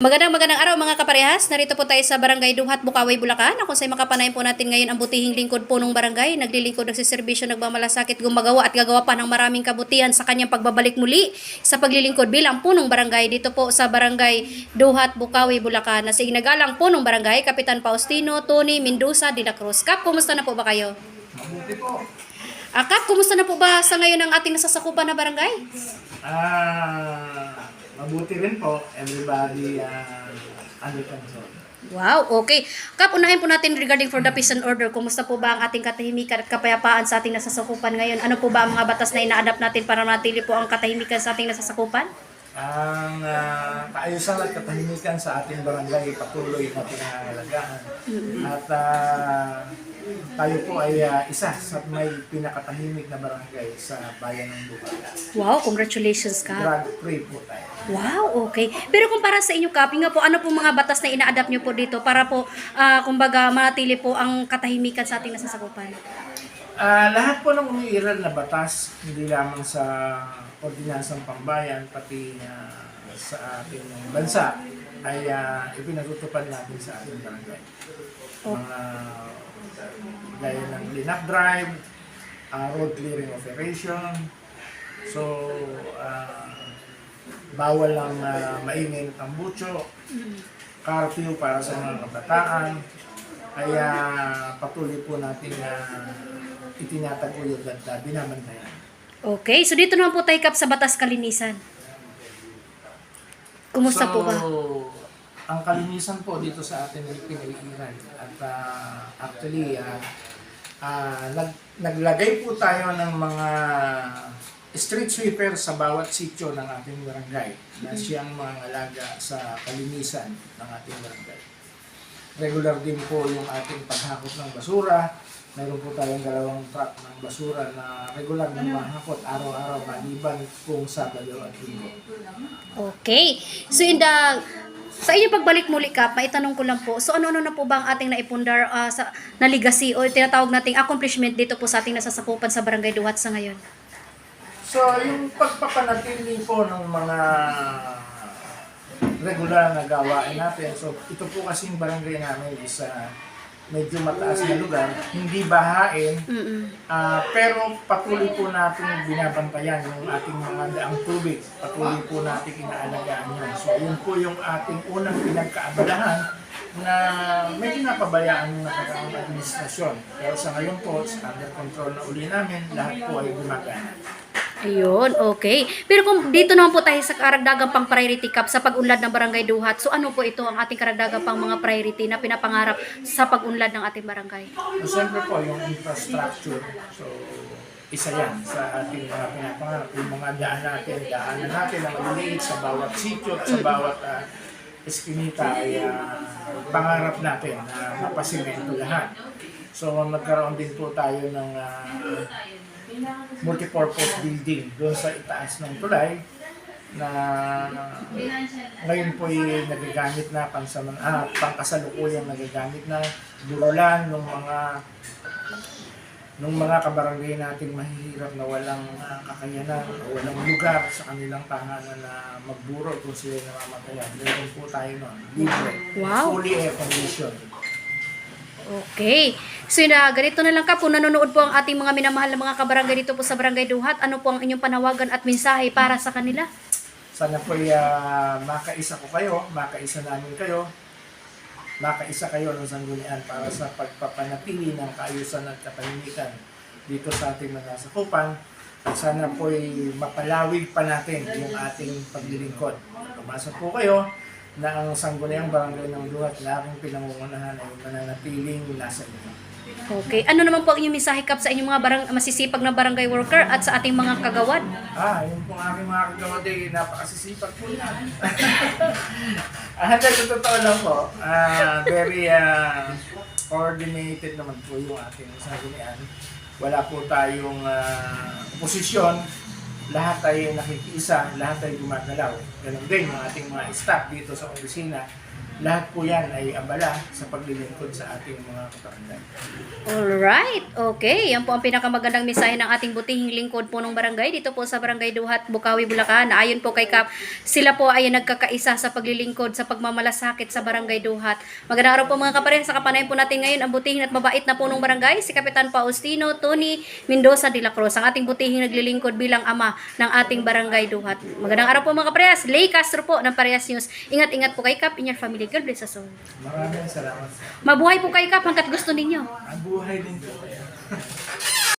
Magandang magandang araw mga kaparehas. Narito po tayo sa Barangay Duhat, Bukaway, Bulacan. Kung sa'yo makapanayin po natin ngayon ang butihing lingkod po ng barangay. Naglilingkod, nagsiservisyo, nagmamalasakit, gumagawa at gagawa pa ng maraming kabutihan sa kanyang pagbabalik muli sa paglilingkod bilang punong barangay dito po sa Barangay Duhat, Bukaway, Bulacan. Na sa inagalang punong barangay, Kapitan Faustino, Tony Mendoza de la Cruz. Kap, kumusta na po ba kayo? Mabuti po. Ah, Kap, kumusta na po ba sa ngayon ang ating nasasakupan na barangay? Ah, mabuti rin po. Everybody uh, under control. Wow, okay. Kap, unahin po natin regarding for the peace and order. Kumusta po ba ang ating katahimikan at kapayapaan sa ating nasasakupan ngayon? Ano po ba ang mga batas na ina-adapt natin para matili po ang katahimikan sa ating nasasakupan? Ang ah, kaayusan at katahimikan sa ating barangay patuloy na pinangangalagaan. At ah, tayo po ay ah, isa sa may pinakatahimik na barangay sa bayan ng Bukala. Wow, congratulations, Kap. Drug-free po tayo. Wow, okay. Pero kung para sa inyo, Kap, nga po, ano po mga batas na ina-adapt nyo po dito para po, ah, kumbaga, manatili po ang katahimikan sa ating nasasakupan? Ah, lahat po ng umiiral na batas, hindi lamang sa ordinansang pambayan, pati ah, sa ating bansa, ay uh, ipinatutupad natin sa ating barangay. Mga gaya ng cleanup drive, ah, road clearing operation, so ah, bawal ang uh, maingay na tambucho, curfew para sa mga kabataan, kaya patuloy po natin na itinataguyod at uh, binabantayan. Okay, so dito naman po tayo, Kap, sa batas kalinisan. Kumusta so, po ba? ang kalinisan po dito sa atin ay pinaiiran. At ah, actually, ah, ah, nag, naglagay po tayo ng mga street sweeper sa bawat sityo ng ating barangay na siyang mga alaga sa kalinisan ng ating barangay. Regular din po yung ating paghakot ng basura. Mayroon po tayong dalawang truck ng basura na regular na mahakot araw-araw maliban kung Sabado at Linggo. Okay. So in the sa inyong pagbalik muli Kap, maitanong ko lang po. So ano-ano na po ba ang ating naipundar ah, sa na legacy o tinatawag nating accomplishment dito po sa ating nasasakupan sa Barangay Duhat sa ngayon? So, yung pagpapanatili po ng mga regular na gawain natin. So, ito po kasing barangay namin is ah, medyo mataas na lugar, hindi bahain, ah, pero patuloy po natin binabantayan yung ating mga daang tubig. Patuloy po natin inaalagaan yan. So, yun po yung ating unang pinagkaabalahan na medyo napabayaan ng nakaraang administrasyon. Pero sa ngayon po, under control na uli namin, lahat po ay gumagana. Ayun, okay. Pero kung dito naman po tayo sa karagdagang pang priority cup sa pag-unlad ng Barangay Duhat, so ano po ito ang ating karagdagang pang mga priority na pinapangarap sa pag-unlad ng ating barangay? Siyempre po, yung infrastructure. So, isa yan sa ating mga pinapangarap. Yung mga daan natin, daanan natin na maliliit sa bawat sityo at sa bawat uh, eskinita ay ah, pangarap natin na mapasimento lahat. So, magkaroon din po tayo ng ah, multipurpose building doon sa itaas ng tulay na ngayon po ay nagagamit na pansaman, ah, pangkasalukuyang nagagamit na burulan ng mga nung mga kabarangay nating mahihirap na walang ah, kakayanan o walang lugar sa kanilang tahanan na magburo kung sila namamatayan. Meron po tayo nun. Libre. Wow. Fully air conditioned. Okay. So na ganito na lang ka, kung nanonood po ang ating mga minamahal na mga kabarangay dito po sa Barangay Duhat, ano po ang inyong panawagan at mensahe para sa kanila? Sana po uh, makaisa ko kayo, makaisa namin kayo, makaisa kayo ng sanggunian para sa pagpapanatili ng kaayusan at katahimikan dito sa ating mga sakupan. At sana po mapalawig pa natin yung ating paglilingkod. Tumasa po kayo na ang sangguniang barangay ng Duhat na aking pinangungunahan ay mananatiling nasa inyo. Okay. Ano naman po ang inyong mensahe kap sa inyong mga barang masisipag na barangay worker at sa ating mga kagawad? Ah, yung pong aking mga kagawad ay napakasisipag po yan. ah, hindi, sa totoo lang po. Ah, very ah, coordinated naman po yung ating sanggunian. Wala po tayong ah, posisyon. Lahat ay nakikiisa, lahat ay gumagalaw. Ganun din yung ating mga staff dito sa opisina lahat po yan ay abala sa paglilingkod sa ating mga kabarangay. Alright, okay. Yan po ang pinakamagandang mensahe ng ating butihing lingkod po ng barangay dito po sa Barangay Duhat, Bukawi, Bulacan. Ayon po kay Kap, sila po ay nagkakaisa sa paglilingkod sa pagmamalasakit sa Barangay Duhat. Magandang araw po mga kapareha. Sa kapanayan po natin ngayon ang butihing at mabait na punong barangay, si Kapitan Faustino Tony Mendoza de la Cruz, ang ating butihing naglilingkod bilang ama ng ating Barangay Duhat. Magandang araw po mga kaparehas. Lay Castro po ng Parehas News. Ingat-ingat po kay Kap, in your family. God bless us all. Maraming salamat. Mabuhay po kay Kap hanggat gusto ninyo. Ang buhay din po.